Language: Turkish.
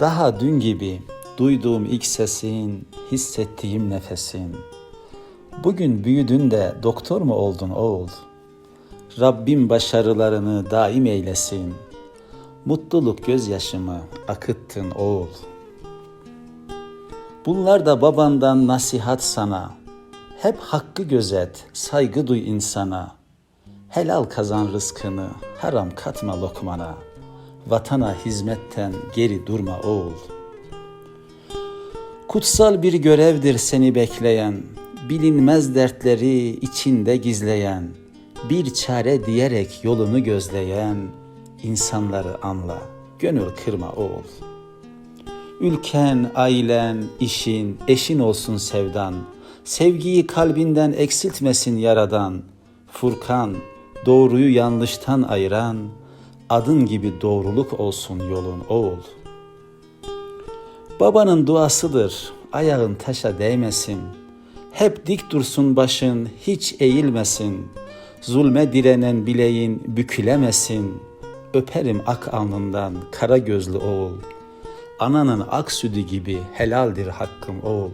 Daha dün gibi duyduğum ilk sesin, hissettiğim nefesin. Bugün büyüdün de doktor mu oldun oğul? Rabbim başarılarını daim eylesin. Mutluluk gözyaşımı akıttın oğul. Bunlar da babandan nasihat sana. Hep hakkı gözet, saygı duy insana. Helal kazan rızkını, haram katma lokmana. Vatana hizmetten geri durma oğul. Kutsal bir görevdir seni bekleyen, bilinmez dertleri içinde gizleyen, bir çare diyerek yolunu gözleyen, insanları anla, gönül kırma oğul. Ülken, ailen, işin, eşin olsun sevdan. Sevgiyi kalbinden eksiltmesin yaradan. Furkan, doğruyu yanlıştan ayıran, adın gibi doğruluk olsun yolun oğul. Babanın duasıdır, ayağın taşa değmesin. Hep dik dursun başın, hiç eğilmesin. Zulme direnen bileğin bükülemesin. Öperim ak alnından kara gözlü oğul. Ananın ak sütü gibi helaldir hakkım oğul.